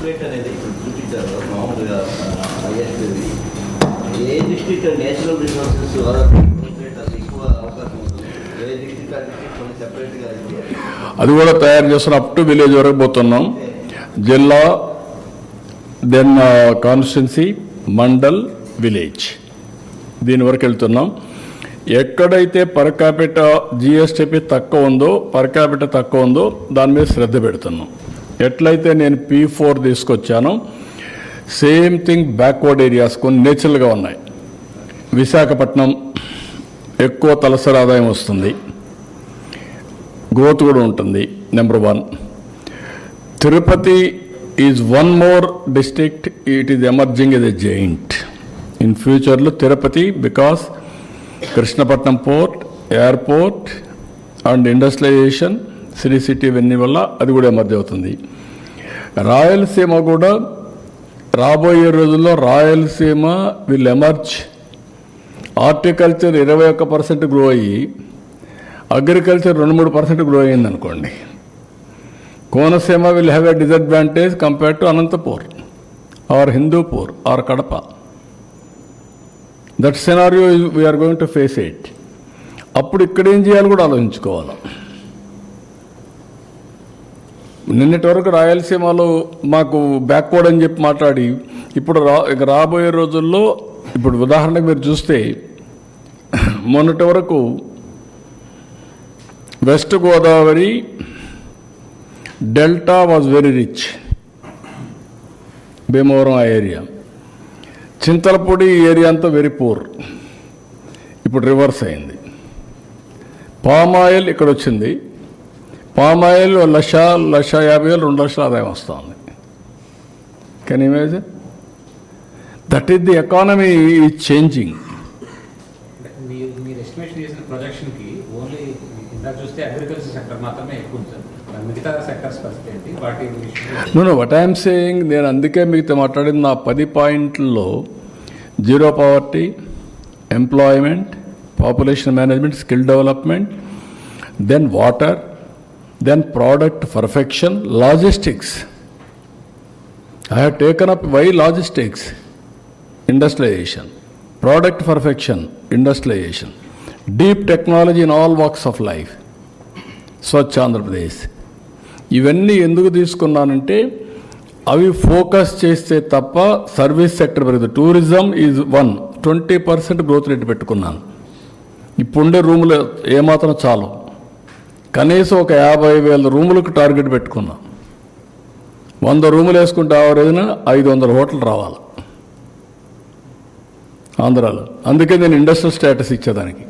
Growth అనేది చూపించారు. మామూలుగా ISP a district natural resources growth అది ఎక్కువ అవకాశం ఉంటుంది? ఏ డిస్ట్రిక్ట్ ఆ డిస్ట్రిక్ట్ సెపరేట్గా అది కూడా తయారు చేస్తున్న అప్ టు విలేజ్ వరకు పోతున్నాం. జిల్లా దెన్ కాన్స్టిట్యున్సీ మండల్ విలేజ్ దీని వరకు వెళ్తున్నాం. ఎక్కడైతే పర్ క్యాపిట జిఎస్టిపి తక్కువ ఉందో పర్ క్యాపిట తక్కువ ఉందో దాని మీద శ్రద్ధ పెడుతున్నాం. ఎట్లయితే నేను పీ ఫోర్ తీసుకొచ్చానో సేమ్ థింగ్ బ్యాక్వర్డ్ ఏరియాస్ కొన్ని నేచురల్గా ఉన్నాయి. విశాఖపట్నం ఎక్కువ తలసరి ఆదాయం వస్తుంది. గ్రోత్ కూడా ఉంటుంది number one Tirupati is one more district it is emerging as a giant in ఫ్యూచర్లో Tirupati because Krishnapatnam port airport and industrialisation city city ఇవన్నీ వల్ల అది కూడా ఎమర్జ్ అవుతుంది. రాయలసీమ కూడా రాబోయే రోజుల్లో రాయలసీమ విల్ ఎమర్జ్ హార్టికల్చర్ ఇరవై ఒక్క పర్సెంట్ గ్రో అయ్యి అగ్రికల్చర్ రెండు మూడు పర్సెంట్ గ్రో అయ్యింది అనుకోండి. Konaseema will have a disadvantage compare to Anantapur or Hindupur or Kadapa. That scenario we're going to face it అప్పుడు ఇక్కడ ఏం చేయాలి కూడా ఆలోచించుకోవాలి. నిన్నటి వరకు రాయలసీమలో మాకు బ్యాక్వర్డ్ అని చెప్పి మాట్లాడి ఇప్పుడు రా ఇక రాబోయే రోజుల్లో ఇప్పుడు ఉదాహరణకు మీరు చూస్తే మొన్నటి వరకు west Godavari delta was very rich. Bhimavaram ఆ ఏరియా. చింతలపూడి ఏరియా అంతా వెరీ పూర్. ఇప్పుడు రివర్స్ అయింది. పామ్ ఆయిల్ ఇక్కడ వచ్చింది. పామ్ ఆయిల్ లక్ష లక్ష యాభై వేలు రెండు లక్షల ఆదాయం వస్తుంది. Can imagine that is the economy is changing మీరు మీరు ఎస్టిమేషన్ చేసిన ప్రొజెక్షన్కి ఓన్లీ ఇందాక చూస్తే అగ్రికల్చర్ సెక్టర్ మాత్రమే ఎక్కువ ఉంది సార్ మరి మిగతా సెక్టర్స్ పరిస్థితి ఏంటి? వాటి విషయంలో no no what I'm saying నేను అందుకే మీతో మాట్లాడింది నా పది పాయింట్లలో zero poverty employment population management skill development then water then product perfection logistics I have taken up why logistics industrialisation product perfection industrialisation deep technology in all walks of life Swachh Andhra Pradesh ఇవన్నీ ఎందుకు తీసుకున్నానంటే అవి focus చేస్తే తప్ప service sector పెరుగుతుంది tourism is one twenty percent growth rate పెట్టుకున్నాను. ఇప్పుండే రూములు ఏమాత్రం చాలు. కనీసం ఒక యాభై వేల రూములకు టార్గెట్ పెట్టుకున్నాం. వంద రూములు వేసుకుంటే ఆవరేజ్న ఐదు వందల హోటల్ రావాలి. ఆంధ్రాలో. అందుకే నేను ఇండస్ట్రియల్ స్టేటస్ ఇచ్చేదానికి.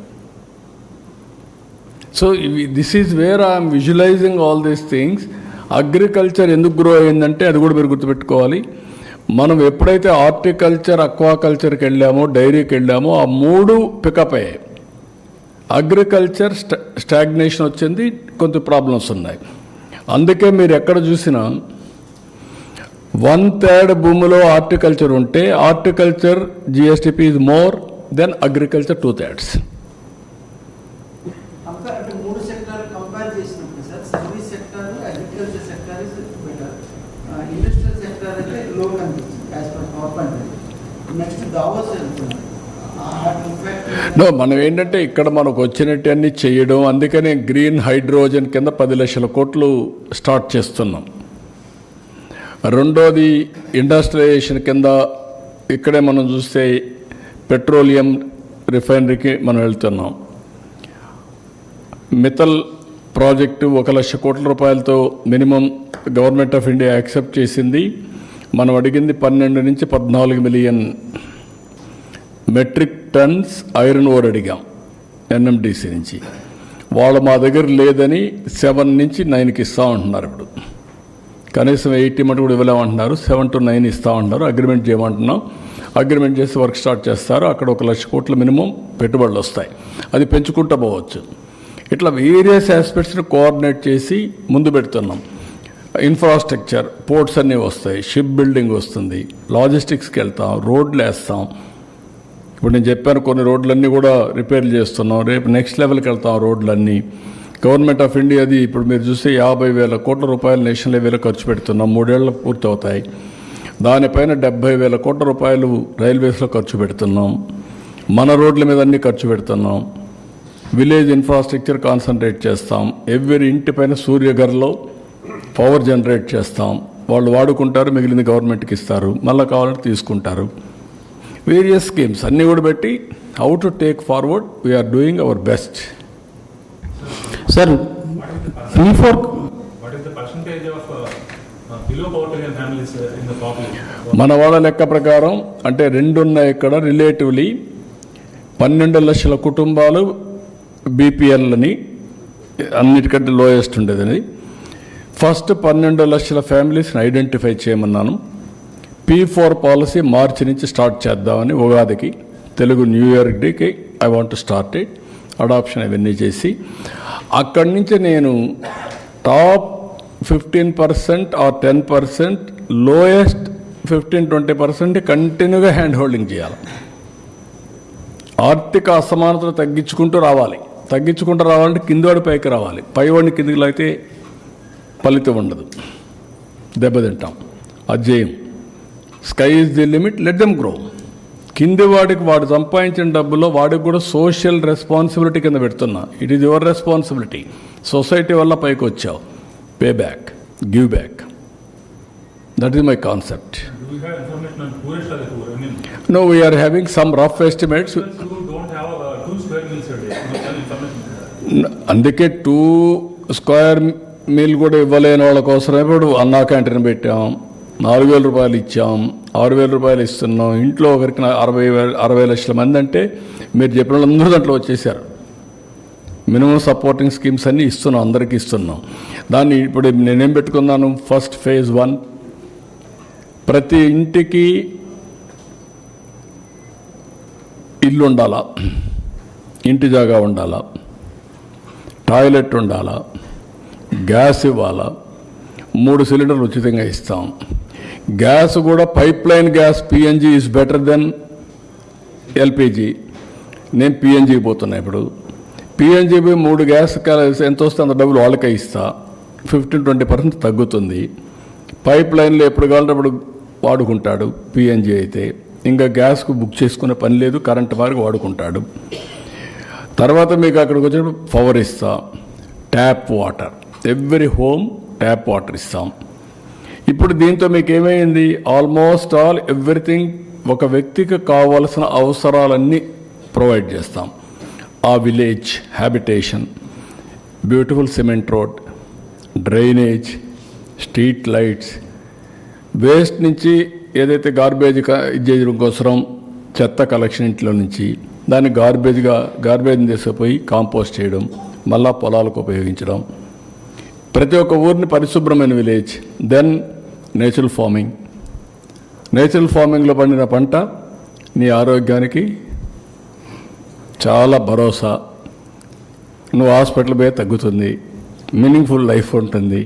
So this is where I'm visualising all these things agriculture ఎందుకు గ్రో అయిందంటే అది కూడా మీరు గుర్తుపెట్టుకోవాలి. మనం ఎప్పుడైతే హార్టికల్చర్ అక్వాకల్చర్కి వెళ్ళామో డైరీకి వెళ్ళామో ఆ మూడు పికప్ అయ్యాయి. అగ్రికల్చర్ స్టా స్టాగ్నేషన్ వచ్చింది కొంత ప్రాబ్లమ్స్ ఉన్నాయి. అందుకే మీరు ఎక్కడ చూసినా వన్ థర్డ్ భూమిలో హార్టికల్చర్ ఉంటే horticulture GSDP is more than agriculture two thirds next Davos వెళ్తున్నారు మనం ఏంటంటే ఇక్కడ మనకు వచ్చినట్టన్నీ చేయడం అందుకనే గ్రీన్ హైడ్రోజన్ కింద పది లక్షల కోట్లు స్టార్ట్ చేస్తున్నాం. రెండోది ఇండస్ట్రియలైజేషన్ కింద ఇక్కడే మనం చూస్తే పెట్రోలియం రిఫైనరీకి మనం వెళ్తున్నాం. మిథల్ ప్రాజెక్టు ఒక లక్ష కోట్ల రూపాయలతో minimum government of India accept చేసింది. మనం అడిగింది పన్నెండు నుంచి పద్నాలుగు million metric tons iron ore అడిగాం ఎన్ఎండిసి నుంచి. వాళ్ళు మా దగ్గర లేదని సెవెన్ నుంచి నైన్కి ఇస్తా ఉంటున్నారు ఇప్పుడు. కనీసం ఎయిటీ మటు కూడా ఇవ్వలేమంటున్నారు సెవెన్ టు నైన్ ఇస్తా ఉంటున్నారు అగ్రిమెంట్ చేయమంటున్నాం. అగ్రిమెంట్ చేసి వర్క్ స్టార్ట్ చేస్తారు అక్కడ ఒక లక్ష కోట్ల మినిమం పెట్టుబడులు వస్తాయి. అది పెంచుకుంటూ పోవచ్చు. ఇట్లా వేరియస్ ఆస్పెక్ట్స్ని కోఆర్డినేట్ చేసి ముందు పెడుతున్నాం. ఇన్ఫ్రాస్ట్రక్చర్ పోర్ట్స్ అన్నీ వస్తాయి షిప్ బిల్డింగ్ వస్తుంది లాజిస్టిక్స్కి వెళ్తాం రోడ్లు వేస్తాం ఇప్పుడు నేను చెప్పాను కొన్ని రోడ్లన్నీ కూడా రిపేర్లు చేస్తున్నాం. రేపు నెక్స్ట్ లెవెల్కి వెళ్తాం రోడ్లన్నీ. గవర్నమెంట్ ఆఫ్ ఇండియాది ఇప్పుడు మీరు చూస్తే యాభై వేల కోట్ల రూపాయలు నేషనల్ లెవెల్లో ఖర్చు పెడుతున్నాం. మూడేళ్ళు పూర్తవుతాయి. దానిపైన డెబ్బై వేల కోట్ల రూపాయలు రైల్వేస్లో ఖర్చు పెడుతున్నాం. మన రోడ్ల మీద అన్ని ఖర్చు పెడుతున్నాం. విలేజ్ ఇన్ఫ్రాస్ట్రక్చర్ కాన్సన్ట్రేట్ చేస్తాం. ఎవ్రీ ఇంటిపైన సూర్యగర్లో పవర్ జనరేట్ చేస్తాం. వాళ్ళు వాడుకుంటారు మిగిలింది గవర్నమెంట్కి ఇస్తారు. మళ్ళీ కావాలంటే తీసుకుంటారు. వేరియస్ స్కీమ్స్ అన్నీ కూడా పెట్టి how to take forward we're doing our best sir P four? మన వాళ్ళ లెక్క ప్రకారం అంటే రెండున్నాయి ఇక్కడ రిలేటివ్లీ పన్నెండు లక్షల కుటుంబాలు బీపీఎల్ని అన్నిటికంటే లోయెస్ట్ ఉండేదని ఫస్ట్ పన్నెండు లక్షల ఫ్యామిలీస్ని ఐడెంటిఫై చేయమన్నాను. పీ ఫోర్ పాలసీ మార్చి నుంచి స్టార్ట్ చేద్దామని ఉగాదికి తెలుగు న్యూ ఇయర్ డేకి I want start it adoption అవన్నీ చేసి అక్కడి నుంచి నేను top fifteen percent or ten percent lowest fifteen twenty percent కంటిన్యూగా హ్యాండ్ హోల్డింగ్ చేయాలి. ఆర్థిక అసమానతలు తగ్గించుకుంటూ రావాలి. తగ్గించుకుంటూ రావాలంటే కిందవాడి పైకి రావాలి. పైవాడిని కిందికి లాగితే ఫలితం ఉండదు. దెబ్బతింటాం. అజేయం sky is the limit let them grow కింది వాడికి వాడు సంపాదించిన డబ్బులో వాడికి కూడా సోషల్ రెస్పాన్సిబిలిటీ కింద పెడుతున్నా. It is your responsibility society వల్ల పైకి వచ్చావు. Pay back give back that is my concept no we're having some rough estimates. అందుకే టూ స్క్వేర్ మీల్ కూడా ఇవ్వలేని వాళ్ళ కోసం ఇప్పుడు అన్నా క్యాంటీన్ పెట్టాం. నాలుగు వేల రూపాయలు ఇచ్చాం ఆరు వేల రూపాయలు ఇస్తున్నాం. ఇంట్లో ఒకరికి అరవై వేల అరవై లక్షల మంది అంటే మీరు చెప్పిన వాళ్ళందరూ దాంట్లో వచ్చేసారు మినిమం సపోర్టింగ్ స్కీమ్స్ అన్నీ ఇస్తున్నాం అందరికీ ఇస్తున్నాం. దాన్ని ఇప్పుడు నేనేం పెట్టుకున్నాను? First phase one. ప్రతి ఇంటికి ఇల్లు ఉండాలా? ఇంటి జాగా ఉండాలా? టాయిలెట్ ఉండాలా? గ్యాస్ ఇవ్వాలా? మూడు సిలిండర్లు ఉచితంగా ఇస్తాం. గ్యాస్ కూడా pipe line gas PNG is better than LPG నేను పిఎన్జీ పోతున్నా ఇప్పుడు. పిఎన్జీ పోయి మూడు గ్యాస్ ఎంత వస్తే అంత డబ్బులు వాళ్ళకే ఇస్తా. ఫిఫ్టీన్ ట్వంటీ పర్సెంట్ తగ్గుతుంది. పైప్ లైన్లో ఎప్పుడు కావాలంటే అప్పుడు వాడుకుంటాడు పిఎన్జీ అయితే. ఇంకా గ్యాస్కు బుక్ చేసుకునే పని లేదు కరెంట్ వారికి వాడుకుంటాడు. తర్వాత మీకు అక్కడికి వచ్చినప్పుడు పవర్ ఇస్తాం. Tap water every home tap water ఇస్తాం. ఇప్పుడు దీంతో మీకు ఏమైంది ఆల్మోస్ట్ ఆల్ ఎవ్రీథింగ్ ఒక వ్యక్తికి కావాల్సిన అవసరాలన్నీ ప్రొవైడ్ చేస్తాం. ఆ village habitation beautiful cement road drainage street lights waste నుంచి ఏదైతే గార్బేజ్ క- కోసరం చేయడం చెత్త కలెక్షన్ ఇంట్లో నుంచి దాన్ని గార్బేజ్గా గార్బేజ్ని తీసుకుపోయి కాంపోస్ట్ చేయడం మళ్ళా పొలాలకు ఉపయోగించడం. ప్రతి ఒక్క ఊరిని పరిశుభ్రమైన village. Then natural farming natural ఫార్మింగ్లో పండిన పంట నీ ఆరోగ్యానికి చాలా భరోసా. నువ్వు హాస్పిటల్ పోయి తగ్గుతుంది. మీనింగ్ఫుల్ లైఫ్ ఉంటుంది.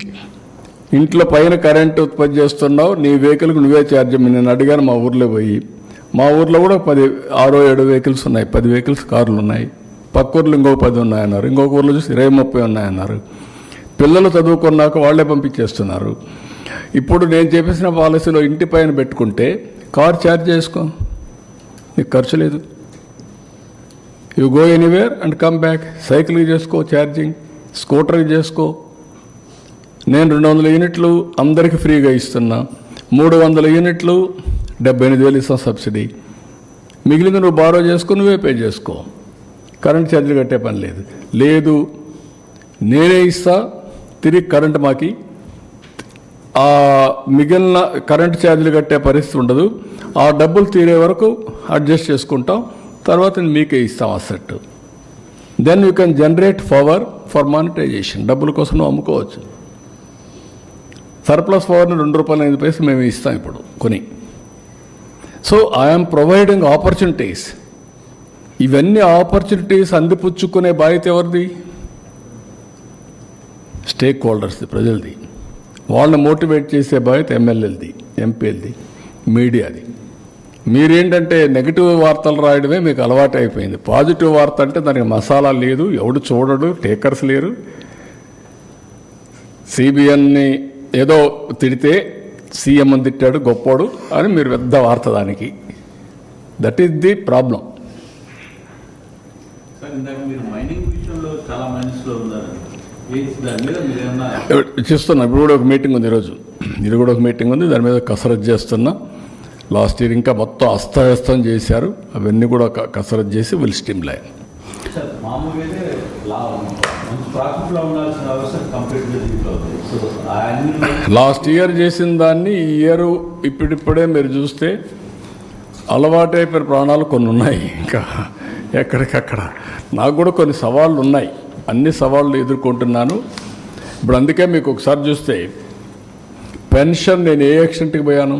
ఇంట్లో పైన కరెంట్ ఉత్పత్తి చేస్తున్నావు నీ వెహికల్కి నువ్వే ఛార్జ్ నేను అడిగాను మా ఊర్లో పోయి. మా ఊర్లో కూడా పది ఆరో ఏడు వెహికల్స్ ఉన్నాయి. పది వెహికల్స్ కార్లు ఉన్నాయి. పక్క ఊర్లో ఇంకో పది ఉన్నాయన్నారు. ఇంకొక ఊర్లో చూసి ఇరవై ముప్పై ఉన్నాయన్నారు. పిల్లలు చదువుకున్నాక వాళ్ళే పంపించేస్తున్నారు. ఇప్పుడు నేను చేపేసిన పాలసీలో ఇంటి పైన పెట్టుకుంటే కార్ ఛార్జ్ చేసుకో. నీకు ఖర్చు లేదు. You go anywhere and come back సైకిల్కి చేసుకో ఛార్జింగ్ స్కూటర్కి చేసుకో. నేను రెండు వందల యూనిట్లు అందరికీ ఫ్రీగా ఇస్తున్నా. మూడు వందల యూనిట్లు డెబ్బై ఎనిమిది వేలు ఇస్తాం సబ్సిడీ. మిగిలింది నువ్వు బారో చేసుకో నువ్వే పే చేసుకో. కరెంట్ ఛార్జీలు కట్టే పని లేదు. లేదు. నేనే ఇస్తా తిరిగి కరెంట్ మాకి. ఆ మిగిలిన కరెంట్ ఛార్జీలు కట్టే పరిస్థితి ఉండదు. ఆ డబ్బులు తీరే వరకు అడ్జస్ట్ చేసుకుంటాం. తర్వాత మీకే ఇస్తాం asset then you can generate power for monetisation డబ్బుల కోసం అమ్ముకోవచ్చు. సర్ప్లస్ పవర్ని రెండు రూపాయల ఐదు పైసలు మేము ఇస్తాం ఇప్పుడు కొని. సో ఐఎమ్ ప్రొవైడింగ్ ఆపర్చునిటీస్ ఇవన్నీ ఆపర్చునిటీస్ అందిపుచ్చుకునే బాధ్యత ఎవరిది? స్టేక్ హోల్డర్స్ది ప్రజలది. వాళ్ళని మోటివేట్ చేసే బాధ్యత ఎమ్మెల్యేలది ఎంపీలది మీడియాది. మీరేంటంటే నెగిటివ్ వార్తలు రాయడమే మీకు అలవాటు అయిపోయింది. పాజిటివ్ వార్త అంటే దానికి మసాలా లేదు ఎవడు చూడడు టేకర్స్ లేరు. సిబిఎన్ని ఏదో తిడితే సీఎం అని తిట్టాడు గొప్పోడు అని మీరు పెద్ద వార్త దానికి. దట్ ఈస్ ది ప్రాబ్లం మీరు మైనింగ్ విషయంలో చాలా మైనస్లో ఉన్నారు. చేస్తున్నా? ఇప్పుడు కూడా ఒక మీటింగ్ ఉంది ఈరోజు. ఇది కూడా ఒక మీటింగ్ ఉంది. దాని మీద కసరత్ చేస్తున్నా. లాస్ట్ ఇయర్ ఇంకా మొత్తం అస్తవ్యస్తం చేశారు. అవన్నీ కూడా కసరత్ చేసి will streamline last year చేసిన దాన్ని ఈ ఇయర్ ఇప్పుడిప్పుడే మీరు చూస్తే అలవాటైపోయిన ప్రాణాలు కొన్ని ఉన్నాయి ఇంకా ఎక్కడికక్కడ. నాకు కూడా కొన్ని సవాళ్ళు ఉన్నాయి. అన్ని సవాళ్ళు ఎదుర్కొంటున్నాను. ఇప్పుడు అందుకే మీకు ఒకసారి చూస్తే పెన్షన్ నేను ఏ యాక్సిడెంట్కి పోయాను?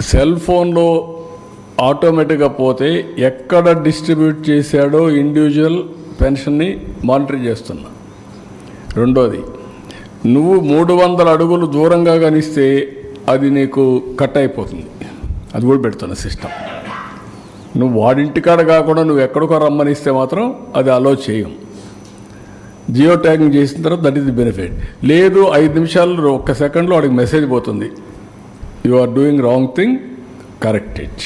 సెల్ ఫోన్లో ఆటోమేటిక్గా పోతే ఎక్కడ డిస్ట్రిబ్యూట్ చేశాడో ఇండివిజువల్ పెన్షన్ని మానిటర్ చేస్తున్నా. రెండోది నువ్వు మూడు వందల అడుగులు దూరంగా కనిస్తే అది నీకు కట్ అయిపోతుంది. అది కూడా పెడుతున్న సిస్టమ్. నువ్వు వాడింటికాడ కాకుండా నువ్వు ఎక్కడికో రమ్మనిస్తే మాత్రం అది అలో చేయం. జియో ట్యాగింగ్ చేసిన తర్వాత దట్ ఈస్ ది బెనిఫిట్ లేదు ఐదు నిమిషాలు ఒక్క సెకండ్లో వాడికి మెసేజ్ పోతుంది. You are doing wrong thing correct it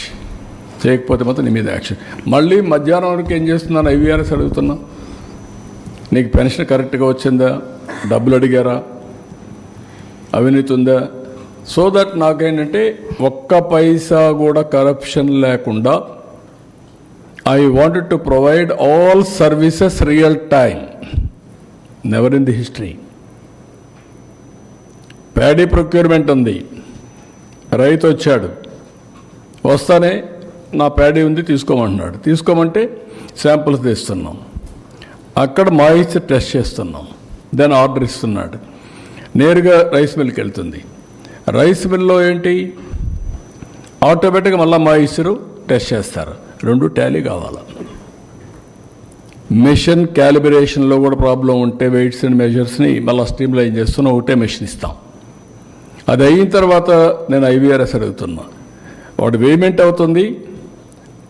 చేయకపోతే మాత్రం నీ మీద యాక్షన్ మళ్ళీ మధ్యాహ్నం వరకు ఏం చేస్తున్నాను ఐవీఆర్ఎస్ అడుగుతున్నా నీకు పెన్షన్ కరెక్ట్గా వచ్చిందా? డబ్బులు అడిగారా? అవినీతి ఉందా? సో దట్ నాకేంటంటే ఒక్క పైసా కూడా కరప్షన్ లేకుండా I wanted to provide all services real time never in the history paddy procurement ఉంది. రైతు వచ్చాడు. వస్తానే నా ప్యాడీ ఉంది తీసుకోమంటున్నాడు. తీసుకోమంటే శాంపుల్స్ తీస్తున్నాం. అక్కడ మాయిశ్చర్ టెస్ట్ చేస్తున్నాం. దాని ఆర్డర్ ఇస్తున్నాడు. నేరుగా రైస్ మిల్కి వెళ్తుంది. రైస్ మిల్లో ఏంటి? ఆటోమేటిక్గా మళ్ళీ మాయిశ్చరు టెస్ట్ చేస్తారు. రెండు టాలీ కావాలి? మిషన్ క్యాలిబ్రేషన్లో కూడా ప్రాబ్లం ఉంటే వెయిట్స్ అండ్ మెజర్స్ని మళ్ళీ స్ట్రీమ్ లైన్ చేస్తున్నా ఒకటే మెషిన్ ఇస్తాం. అది అయిన తర్వాత నేను ఐవీఆర్ఎస్ అడుగుతున్నా. వాడు పేమెంట్ అవుతుంది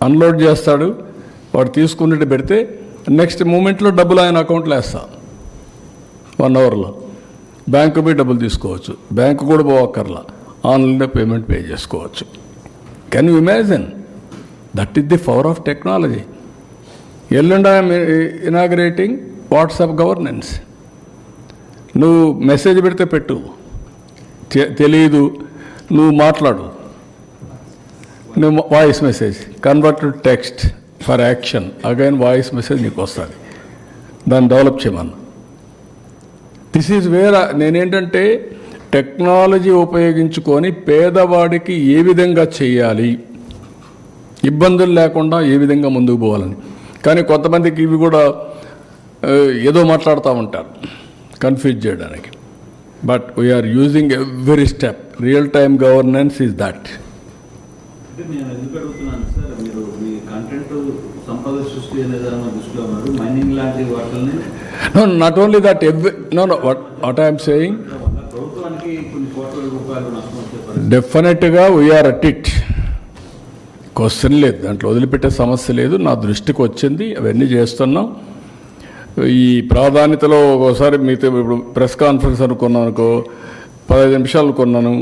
అన్లోడ్ చేస్తాడు వాడు తీసుకున్నట్టు పెడితే నెక్స్ట్ మూమెంట్లో డబ్బులు ఆయన అకౌంట్లో వేస్తా. వన్ అవర్లో. బ్యాంకు పోయి డబ్బులు తీసుకోవచ్చు. బ్యాంకు కూడా పోవక్కర్లా. ఆన్లైన్లో పేమెంట్ పే చేసుకోవచ్చు. Can you imagine? That is the power of technology ఎల్లుండి ఐఎమ్ ఇనాగ్రేటింగ్ వాట్సాప్ గవర్నెన్స్ నువ్వు మెసేజ్ పెడితే పెట్టు. తె- తెలియదు నువ్వు మాట్లాడు. నువ్వు voice message convert to text for action again voice message నీకు వస్తుంది. దాన్ని డెవలప్ చేయమన్నా దిస్ ఈజ్ వేర్ నేనేంటంటే టెక్నాలజీ ఉపయోగించుకొని పేదవాడికి ఏ విధంగా చేయాలి? ఇబ్బందులు లేకుండా ఏ విధంగా ముందుకు పోవాలని. కానీ కొంతమందికి ఇవి కూడా ఏదో మాట్లాడుతూ ఉంటారు కన్ఫ్యూజ్ చేయడానికి. But we're using every step real time governance is that no not only that every no no what what I'm saying డెఫినెట్గా వీఆర్ అట్ ఇట్ క్వశ్చన్ లేదు దాంట్లో వదిలిపెట్టే సమస్య లేదు నా దృష్టికి వచ్చింది అవన్నీ చేస్తున్నాం. ఈ ప్రాధాన్యతలో ఒక్కోసారి మీతో ఇప్పుడు ప్రెస్ కాన్ఫరెన్స్ అనుకున్నాను అనుకో పదహైదు నిమిషాలు కొన్నాను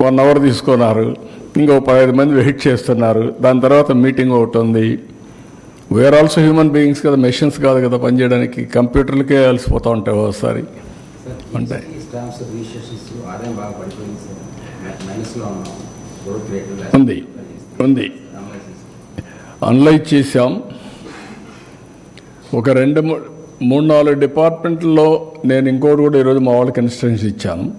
వన్ అవర్ తీసుకున్నారు ఇంకో పదహైదు మంది వెయిట్ చేస్తున్నారు దాని తర్వాత మీటింగ్ ఒకటి ఉంది. వేర్ ఆల్సో హ్యూమన్ బీయింగ్స్ కదా మెషిన్స్ కాదు కదా పనిచేయడానికి కంప్యూటర్లకే అలసిపోతూ ఉంటాయి ఒకసారి. ఉంటాయి. ఉంది. ఉంది. అనలైజ్ చేశాం. ఒక రెండు మూడు నాలుగు డిపార్ట్మెంట్లో నేను ఇంకోటి కూడా ఈరోజు మా వాళ్ళకి ఇన్స్ట్రక్షన్స్ ఇచ్చాను.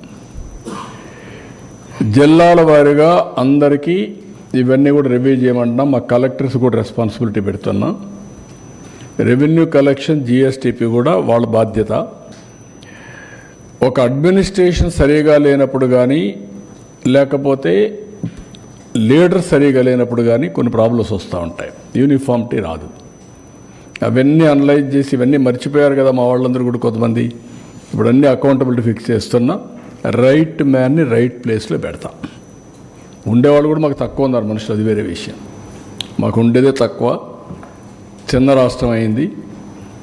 జిల్లాల వారీగా అందరికీ ఇవన్నీ కూడా రివ్యూ చేయమంటున్నాం. మా కలెక్టర్స్ కూడా రెస్పాన్సిబిలిటీ పెడుతున్నాం. రెవెన్యూ కలెక్షన్ జిఎస్టిపి కూడా వాళ్ళ బాధ్యత. ఒక అడ్మినిస్ట్రేషన్ సరిగా లేనప్పుడు కానీ లేకపోతే లీడర్ సరిగా లేనప్పుడు కానీ కొన్ని ప్రాబ్లమ్స్ వస్తూ ఉంటాయి. యూనిఫామిటీ రాదు. అవన్నీ అనలైజ్ చేసి ఇవన్నీ మర్చిపోయారు కదా మా వాళ్ళందరూ కూడా కొంతమంది. ఇప్పుడు అన్ని అకౌంటబిలిటీ ఫిక్స్ చేస్తున్నా రైట్ మ్యాన్ని రైట్ ప్లేస్లో పెడతా. ఉండేవాళ్ళు కూడా మాకు తక్కువ ఉన్నారు మనుషులు అది వేరే విషయం. మాకు ఉండేదే తక్కువ. చిన్న రాష్ట్రం అయింది.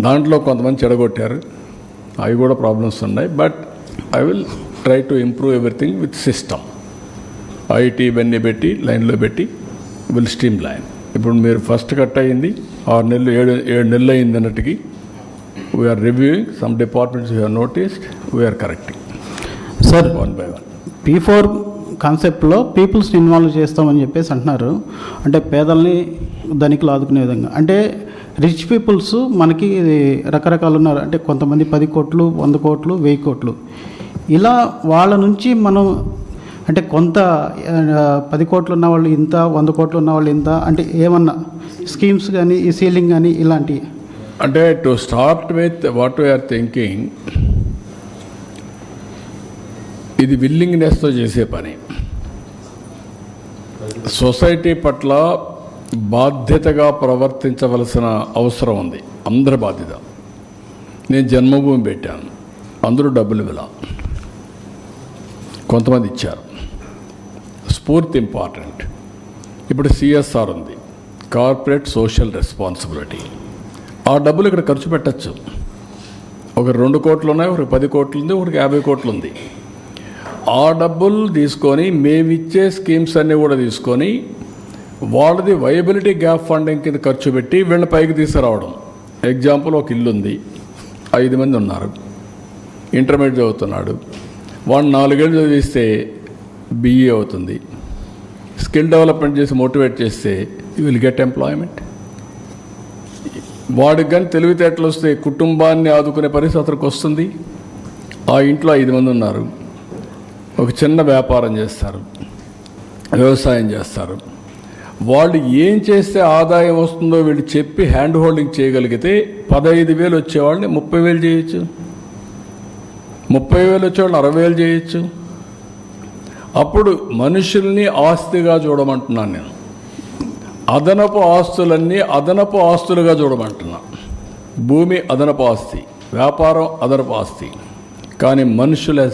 దాంట్లో కొంతమంది చెడగొట్టారు. అవి కూడా ప్రాబ్లమ్స్ ఉన్నాయి. But I will try to improve everything with system. IT ఇవన్నీ పెట్టి లైన్లో పెట్టి విల్ స్ట్రీమ్ లైన్. ఇప్పుడు మీరు ఫస్ట్ కట్ అయ్యింది ఆరు నెలలు ఏడు ఏడు నెలలు అయింది అన్నట్టుకి we're reviewing some departments we're noticed we're correcting sir one by one P four కాన్సెప్ట్లో పీపుల్స్ని ఇన్వాల్వ్ చేస్తామని చెప్పేసి అంటున్నారు. అంటే పేదల్ని ధనికులు ఆదుకునే విధంగా. అంటే రిచ్ పీపుల్స్ మనకి రకరకాలు ఉన్నారు. అంటే కొంతమంది పది కోట్లు వంద కోట్లు వెయ్యి కోట్లు. ఇలా వాళ్ళ నుంచి మనం అంటే కొంత పది కోట్లు ఉన్న వాళ్ళు ఇంత వంద కోట్లు ఉన్న వాళ్ళు ఇంత అంటే ఏమన్నా స్కీమ్స్ కానీ ఈ సీలింగ్ కానీ ఇలాంటివి అంటే to start with what we're thinking ఇది విల్లింగ్నెస్తో చేసే పని. సొసైటీ పట్ల బాధ్యతగా ప్రవర్తించవలసిన అవసరం ఉంది. అందరి బాధ్యత. నేను జన్మభూమి పెట్టాను. అందరూ డబ్బులు విలా కొంతమంది ఇచ్చారు. స్ఫూర్తి ఇంపార్టెంట్. ఇప్పుడు సిఎస్ఆర్ ఉంది. కార్పొరేట్ సోషల్ రెస్పాన్సిబిలిటీ ఆ డబ్బులు ఇక్కడ ఖర్చు పెట్టచ్చు. ఒక రెండు కోట్లు ఉన్నాయి ఒకరికి పది కోట్లు ఉంది ఒకరికి యాభై కోట్లు ఉంది ఆ డబ్బులు తీసుకొని మేమిచ్చే స్కీమ్స్ అన్నీ కూడా తీసుకొని వాళ్ళది వయబిలిటీ గ్యాప్ ఫండింగ్ కింద ఖర్చు పెట్టి వీళ్ళని పైకి తీసుకురావడం. ఎగ్జాంపుల్ ఒక ఇల్లు ఉంది. ఐదు మంది ఉన్నారు. ఇంటర్మీడియట్ చదువుతున్నాడు. వాడు నాలుగేళ్ళు చదివిస్తే బీఈ అవుతుంది. స్కిల్ డెవలప్మెంట్ చేసి మోటివేట్ చేస్తే యూ విల్ గెట్ ఎంప్లాయ్మెంట్ వాడికి కానీ తెలివితేటలు వస్తే కుటుంబాన్ని ఆదుకునే పరిస్థితి అతనికి వస్తుంది. ఆ ఇంట్లో ఐదు మంది ఉన్నారు. ఒక చిన్న వ్యాపారం చేస్తారు. వ్యవసాయం చేస్తారు. వాళ్ళు ఏం చేస్తే ఆదాయం వస్తుందో వీళ్ళు చెప్పి హ్యాండ్ హోల్డింగ్ చేయగలిగితే పదహైదు వేలు వచ్చేవాళ్ళని ముప్పై వేలు చేయొచ్చు. ముప్పై వేలు వచ్చేవాళ్ళని అరవై వేలు చేయొచ్చు. అప్పుడు మనుషుల్ని ఆస్తిగా చూడమంటున్నాను నేను. అదనపు ఆస్తులన్నీ అదనపు ఆస్తులుగా చూడమంటున్నా. భూమి అదనపు ఆస్తి వ్యాపారం అదనపు ఆస్తి. కానీ మనుషులు యాజ్